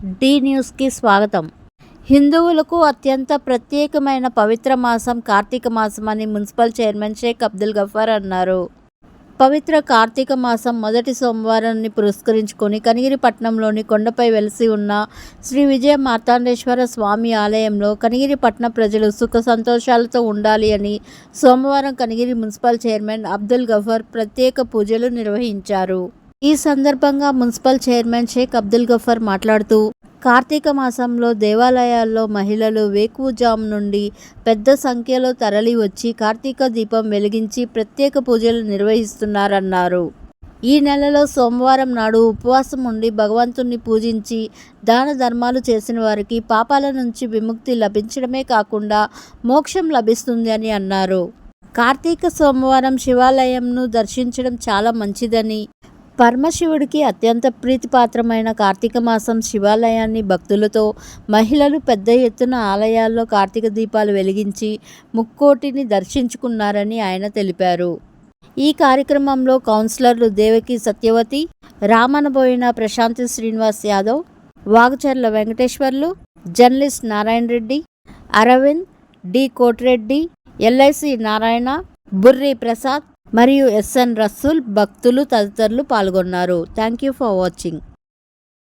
D న్యూస్కి స్వాగతం. హిందువులకు అత్యంత ప్రత్యేకమైన పవిత్ర మాసం కార్తీక మాసం అని మున్సిపల్ చైర్మన్ షేక్ అబ్దుల్ గఫార్ అన్నారు. పవిత్ర కార్తీక మాసం మొదటి సోమవారాన్ని పురస్కరించుకొని కనిగిరిపట్నంలోని కొండపై వెలిసి ఉన్న శ్రీ విజయ మార్తాండేశ్వర స్వామి ఆలయంలో కనిగిరిపట్న ప్రజలు సుఖ సంతోషాలతో ఉండాలి అని సోమవారం కనిగిరి మున్సిపల్ చైర్మన్ అబ్దుల్ గఫర్ ప్రత్యేక పూజలు నిర్వహించారు. ఈ సందర్భంగా మున్సిపల్ చైర్మన్ షేక్ అబ్దుల్ గఫర్ మాట్లాడుతూ కార్తీక మాసంలో దేవాలయాల్లో మహిళలు వేకువజాము నుండి పెద్ద సంఖ్యలో తరలి వచ్చి కార్తీక దీపం వెలిగించి ప్రత్యేక పూజలు నిర్వహిస్తున్నారన్నారు. ఈ నెలలో సోమవారం నాడు ఉపవాసం ఉండి భగవంతుణ్ణి పూజించి దాన ధర్మాలు చేసిన వారికి పాపాల నుంచి విముక్తి లభించడమే కాకుండా మోక్షం లభిస్తుంది అని అన్నారు. కార్తీక సోమవారం శివాలయంను దర్శించడం చాలా మంచిదని పరమశివుడికి అత్యంత ప్రీతిపాత్రమైన కార్తీక మాసం శివాలయాన్ని భక్తులతో మహిళలు పెద్ద ఎత్తున ఆలయాల్లో కార్తీక దీపాలు వెలిగించి ముక్కోటిని దర్శించుకున్నారని ఆయన తెలిపారు. ఈ కార్యక్రమంలో కౌన్సిలర్లు Devaki Satyavathi Ramanaboyina Prasanthi Srinivas Yadav Vagacharla Venkateswarlu journalist Narayana Reddy Aravind D Kotireddy LIC Narayana Burri Prasad మరియు ఎస్ఎన్ రసూల్ భక్తులు తదితరులు పాల్గొన్నారు. Thank you for watching.